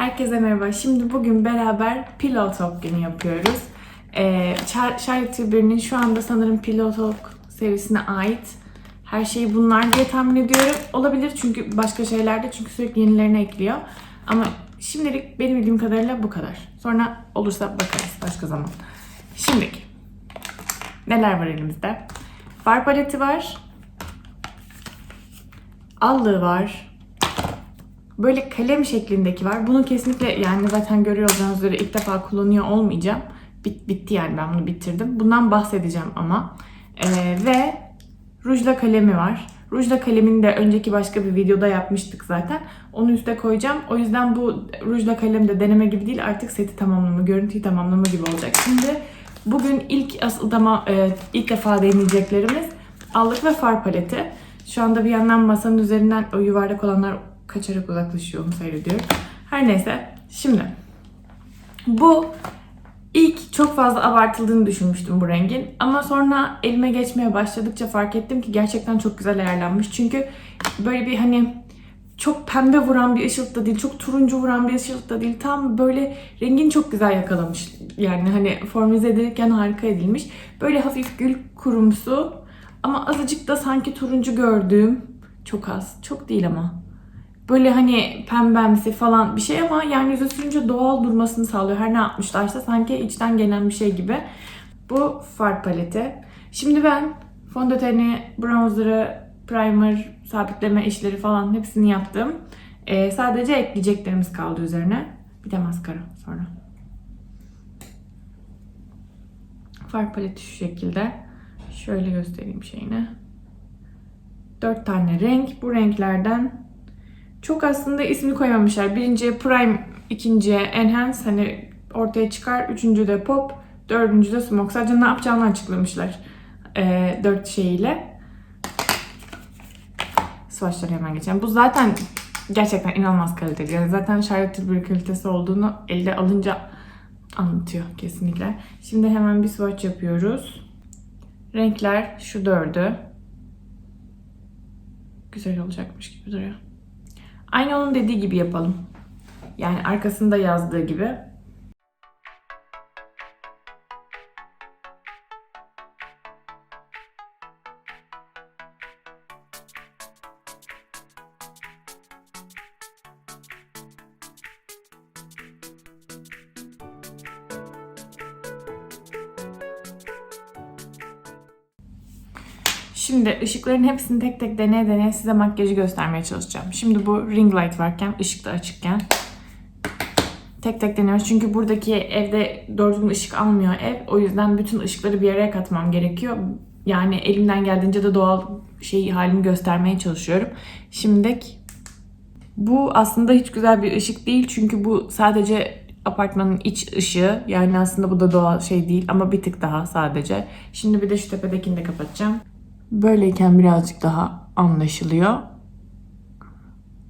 Herkese merhaba. Şimdi bugün beraber Pillow Talk günü yapıyoruz. Ee, Char- Charlotte Tilbury'nin şu anda sanırım Pillow Talk serisine ait her şey bunlar diye tahmin ediyorum. Olabilir çünkü başka şeylerde çünkü sürekli yenilerini ekliyor. Ama şimdilik benim bildiğim kadarıyla bu kadar. Sonra olursa bakarız başka zaman. Şimdilik neler var elimizde? Far paleti var. Allığı var. Böyle kalem şeklindeki var. Bunu kesinlikle yani zaten görüyor olacağınız üzere ilk defa kullanıyor olmayacağım. Bit, bitti yani ben bunu bitirdim. Bundan bahsedeceğim ama. Ee, ve rujla kalemi var. Rujla kalemini de önceki başka bir videoda yapmıştık zaten. Onu üste koyacağım. O yüzden bu rujla kalem de deneme gibi değil artık seti tamamlama, görüntüyü tamamlama gibi olacak. Şimdi bugün ilk asıl dama, e, ilk defa deneyeceklerimiz allık ve far paleti. Şu anda bir yandan masanın üzerinden o yuvarlak olanlar kaçarak uzaklaşıyor onu seyrediyorum. Her neyse şimdi bu ilk çok fazla abartıldığını düşünmüştüm bu rengin. Ama sonra elime geçmeye başladıkça fark ettim ki gerçekten çok güzel ayarlanmış. Çünkü böyle bir hani çok pembe vuran bir ışıltı değil, çok turuncu vuran bir ışıltı değil. Tam böyle rengini çok güzel yakalamış. Yani hani formize edilirken harika edilmiş. Böyle hafif gül kurumsu ama azıcık da sanki turuncu gördüğüm çok az. Çok değil ama. Böyle hani pembemsi falan bir şey ama yani yüze sürünce doğal durmasını sağlıyor. Her ne yapmışlarsa sanki içten gelen bir şey gibi. Bu far paleti. Şimdi ben fondöteni, bronzer'ı, primer, sabitleme işleri falan hepsini yaptım. Ee, sadece ekleyeceklerimiz kaldı üzerine. Bir de maskara sonra. Far paleti şu şekilde. Şöyle göstereyim şeyini. Dört tane renk. Bu renklerden çok aslında ismi koymamışlar. Birinciye Prime, ikinciye Enhance hani ortaya çıkar. Üçüncü de Pop, dördüncü de Smoke. Sadece ne yapacağını açıklamışlar. Ee, dört şeyiyle. Swatchları hemen geçelim. Bu zaten gerçekten inanılmaz kaliteli. Yani zaten Charlotte Tilbury kalitesi olduğunu elde alınca anlatıyor kesinlikle. Şimdi hemen bir swatch yapıyoruz. Renkler şu dördü. Güzel olacakmış gibi duruyor. Aynı onun dediği gibi yapalım. Yani arkasında yazdığı gibi. Şimdi ışıkların hepsini tek tek deneye deneye size makyajı göstermeye çalışacağım. Şimdi bu ring light varken, ışık da açıkken tek tek deniyoruz. Çünkü buradaki evde doğru düzgün ışık almıyor ev. O yüzden bütün ışıkları bir araya katmam gerekiyor. Yani elimden geldiğince de doğal şey halini göstermeye çalışıyorum. Şimdi bu aslında hiç güzel bir ışık değil. Çünkü bu sadece apartmanın iç ışığı. Yani aslında bu da doğal şey değil ama bir tık daha sadece. Şimdi bir de şu tepedekini de kapatacağım. Böyleyken birazcık daha anlaşılıyor.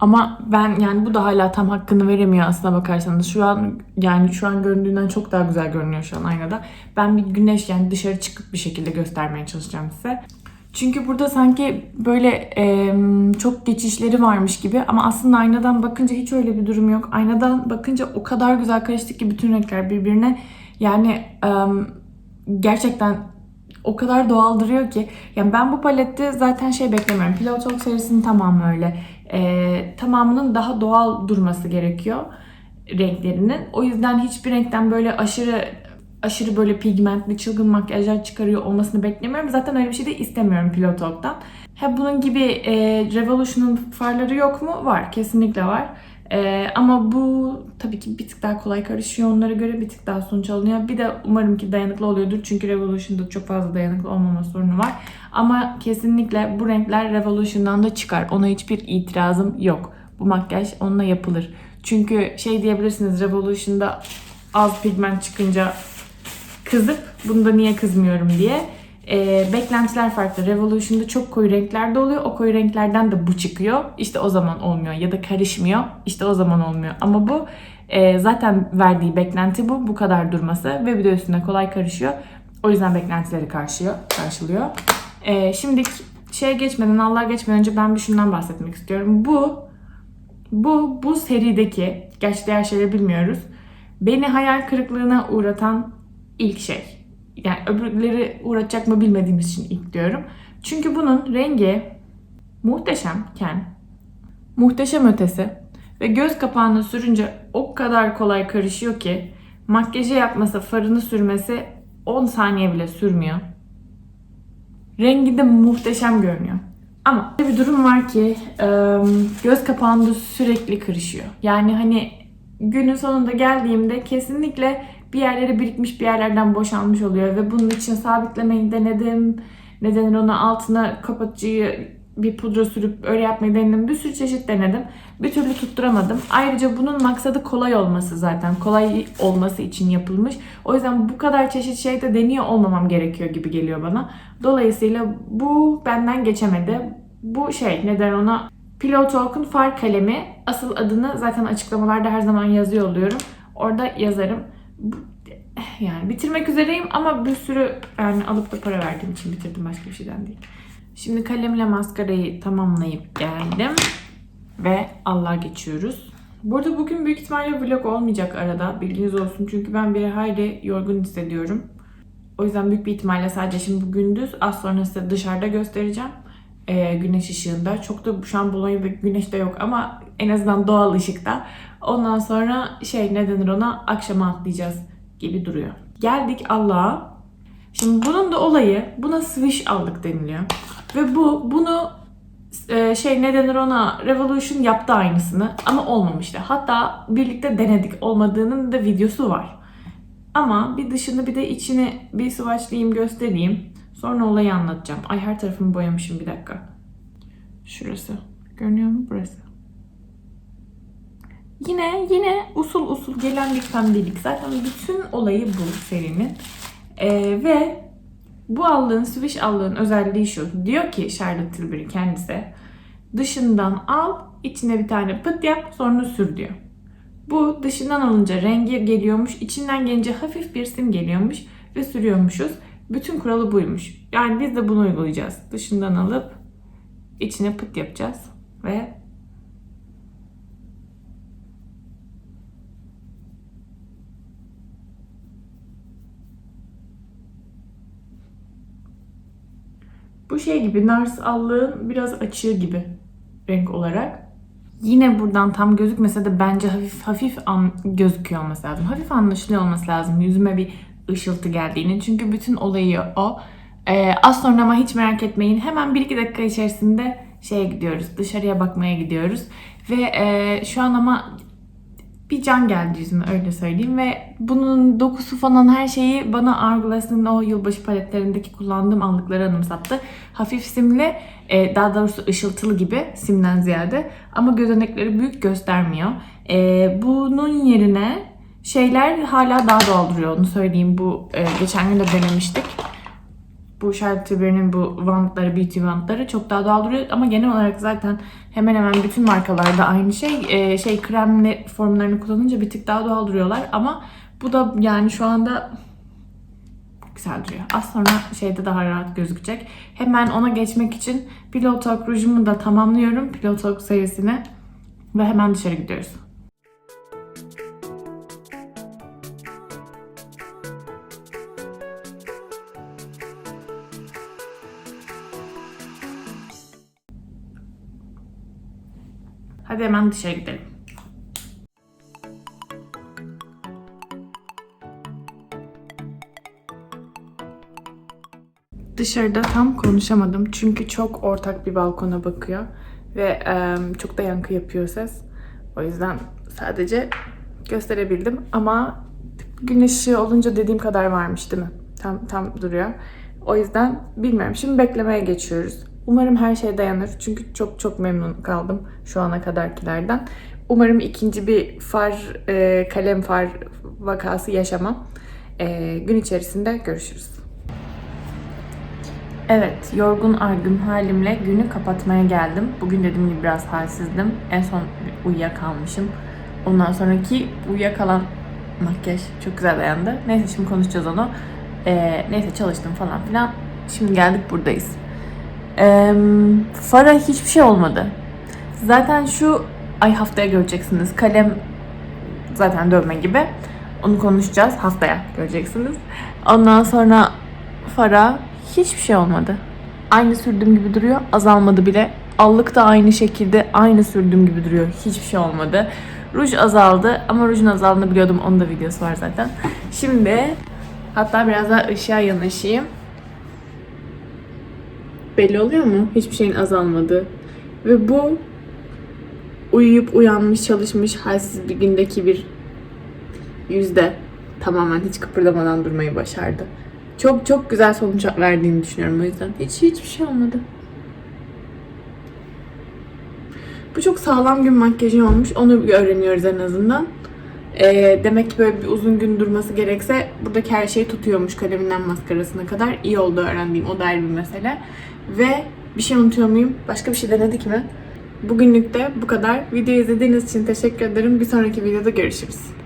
Ama ben yani bu da hala tam hakkını veremiyor aslına bakarsanız. Şu an yani şu an göründüğünden çok daha güzel görünüyor şu an aynada. Ben bir güneş yani dışarı çıkıp bir şekilde göstermeye çalışacağım size. Çünkü burada sanki böyle e, çok geçişleri varmış gibi ama aslında aynadan bakınca hiç öyle bir durum yok. Aynadan bakınca o kadar güzel karıştık ki bütün renkler birbirine. Yani e, gerçekten o kadar doğal duruyor ki. Yani ben bu palette zaten şey beklemiyorum. Pillow Talk serisinin tamamı öyle. Ee, tamamının daha doğal durması gerekiyor renklerinin. O yüzden hiçbir renkten böyle aşırı aşırı böyle pigmentli çılgın makyajlar çıkarıyor olmasını beklemiyorum. Zaten öyle bir şey de istemiyorum Pillow Talk'tan. Ha bunun gibi e, Revolution'un farları yok mu? Var. Kesinlikle var. Ee, ama bu tabii ki bir tık daha kolay karışıyor onlara göre bir tık daha sonuç alınıyor. Bir de umarım ki dayanıklı oluyordur çünkü Revolution'da çok fazla dayanıklı olmama sorunu var. Ama kesinlikle bu renkler Revolution'dan da çıkar. Ona hiçbir itirazım yok. Bu makyaj onunla yapılır. Çünkü şey diyebilirsiniz Revolution'da az pigment çıkınca kızıp bunda niye kızmıyorum diye. E, beklentiler farklı. Revolution'da çok koyu renklerde oluyor. O koyu renklerden de bu çıkıyor. İşte o zaman olmuyor. Ya da karışmıyor. İşte o zaman olmuyor. Ama bu e, zaten verdiği beklenti bu. Bu kadar durması. Ve bir de üstüne kolay karışıyor. O yüzden beklentileri karşılıyor. karşılıyor. E, şimdi şeye geçmeden, Allah geçmeden önce ben bir şundan bahsetmek istiyorum. Bu Bu, bu serideki, gerçi diğer şeyleri bilmiyoruz. Beni hayal kırıklığına uğratan ilk şey. Yani öbürleri uğratacak mı bilmediğimiz için ilk diyorum. Çünkü bunun rengi muhteşemken, muhteşem ötesi ve göz kapağını sürünce o kadar kolay karışıyor ki makyajı yapması, farını sürmesi 10 saniye bile sürmüyor. Rengi de muhteşem görünüyor. Ama bir durum var ki e, göz kapağında sürekli kırışıyor. Yani hani günün sonunda geldiğimde kesinlikle bir yerlere birikmiş bir yerlerden boşalmış oluyor ve bunun için sabitlemeyi denedim. Ne denir ona altına kapatıcıyı bir pudra sürüp öyle yapmayı denedim. Bir sürü çeşit denedim. Bir türlü tutturamadım. Ayrıca bunun maksadı kolay olması zaten. Kolay olması için yapılmış. O yüzden bu kadar çeşit şey de deniyor olmamam gerekiyor gibi geliyor bana. Dolayısıyla bu benden geçemedi. Bu şey neden ona Pillow Talk'un far kalemi. Asıl adını zaten açıklamalarda her zaman yazıyor oluyorum. Orada yazarım. Bu- Yani bitirmek üzereyim ama bir sürü yani alıp da para verdiğim için bitirdim başka bir şeyden değil. Şimdi kalemle maskarayı tamamlayıp geldim. Ve Allah'a geçiyoruz. Burada bugün büyük ihtimalle vlog olmayacak arada. Bilginiz olsun. Çünkü ben bir hayli yorgun hissediyorum. O yüzden büyük bir ihtimalle sadece şimdi bu gündüz az sonra size dışarıda göstereceğim. Ee, güneş ışığında. Çok da şu an Bolonya'da güneş de yok ama en azından doğal ışıkta. Ondan sonra şey ne denir ona akşama atlayacağız gibi duruyor. Geldik Allah'a. Şimdi bunun da olayı buna swish aldık deniliyor. Ve bu bunu e, şey ne denir ona Revolution yaptı aynısını ama olmamıştı. Hatta birlikte denedik olmadığının da videosu var. Ama bir dışını bir de içini bir swatchlayayım göstereyim. Sonra olayı anlatacağım. Ay her tarafımı boyamışım bir dakika. Şurası. Görünüyor mu burası? Yine yine usul usul gelen bir pembelik. Zaten bütün olayı bu serinin. Ee, ve bu allığın, Swish allığın özelliği şu. Diyor ki Charlotte Tilbury kendisi. Dışından al, içine bir tane pıt yap, sonra sür diyor. Bu dışından alınca rengi geliyormuş, içinden gelince hafif bir sim geliyormuş ve sürüyormuşuz. Bütün kuralı buymuş. Yani biz de bunu uygulayacağız. Dışından alıp içine pıt yapacağız ve Bu şey gibi Nars allığın biraz açığı gibi renk olarak. Yine buradan tam gözükmese de bence hafif hafif an, gözüküyor olması lazım. Hafif anlaşılıyor olması lazım yüzüme bir ışıltı geldiğini. Çünkü bütün olayı o. Ee, az sonra ama hiç merak etmeyin. Hemen 1-2 dakika içerisinde şeye gidiyoruz. Dışarıya bakmaya gidiyoruz. Ve e, şu an ama bir can geldi yüzüme öyle söyleyeyim ve bunun dokusu falan her şeyi bana Hourglass'ın o yılbaşı paletlerindeki kullandığım allıkları anımsattı. Hafif simli, e, daha doğrusu ışıltılı gibi simden ziyade ama gözenekleri büyük göstermiyor. E, bunun yerine şeyler hala daha doğal duruyor onu söyleyeyim. Bu e, geçen gün de denemiştik. Bu Charlotte Tilbury'nin bu wandları, beauty wandları çok daha doğal duruyor ama genel olarak zaten hemen hemen bütün markalarda aynı şey. Ee, şey kremli formlarını kullanınca bir tık daha doğal duruyorlar ama bu da yani şu anda güzel duruyor. Az sonra şeyde daha rahat gözükecek. Hemen ona geçmek için Pillow Talk rujumu da tamamlıyorum. Pillow Talk serisine ve hemen dışarı gidiyoruz. Hadi hemen dışarı gidelim. Dışarıda tam konuşamadım çünkü çok ortak bir balkona bakıyor ve e, çok da yankı yapıyor ses. O yüzden sadece gösterebildim ama ışığı olunca dediğim kadar varmış değil mi? Tam tam duruyor. O yüzden bilmiyorum. Şimdi beklemeye geçiyoruz. Umarım her şey dayanır. Çünkü çok çok memnun kaldım şu ana kadarkilerden. Umarım ikinci bir far, e, kalem far vakası yaşamam. E, gün içerisinde görüşürüz. Evet, yorgun argın halimle günü kapatmaya geldim. Bugün dediğim gibi biraz halsizdim. En son uyuyakalmışım. Ondan sonraki uyuyakalan makyaj çok güzel dayandı. Neyse şimdi konuşacağız onu. Ee, neyse çalıştım falan filan. Şimdi geldik buradayız. Ee, fara hiçbir şey olmadı. Zaten şu Ay haftaya göreceksiniz. Kalem zaten dövme gibi. Onu konuşacağız. Haftaya göreceksiniz. Ondan sonra fara hiçbir şey olmadı. Aynı sürdüğüm gibi duruyor. Azalmadı bile. Allık da aynı şekilde aynı sürdüğüm gibi duruyor. Hiçbir şey olmadı. Ruj azaldı ama rujun azaldığını biliyordum. Onun da videosu var zaten. Şimdi hatta biraz daha ışığa yanaşayım. Belli oluyor mu? Hiçbir şeyin azalmadığı. Ve bu uyuyup uyanmış, çalışmış, halsiz bir gündeki bir yüzde tamamen hiç kıpırdamadan durmayı başardı. Çok çok güzel sonuç verdiğini düşünüyorum o yüzden. Hiç hiçbir şey olmadı. Bu çok sağlam gün makyajı olmuş. Onu öğreniyoruz en azından. Ee, demek ki böyle bir uzun gün durması gerekse buradaki her şeyi tutuyormuş kaleminden maskarasına kadar. İyi oldu öğrendiğim. O da ayrı bir mesele. Ve bir şey unutuyor muyum? Başka bir şey denedik mi? Bugünlük de bu kadar. Videoyu izlediğiniz için teşekkür ederim. Bir sonraki videoda görüşürüz.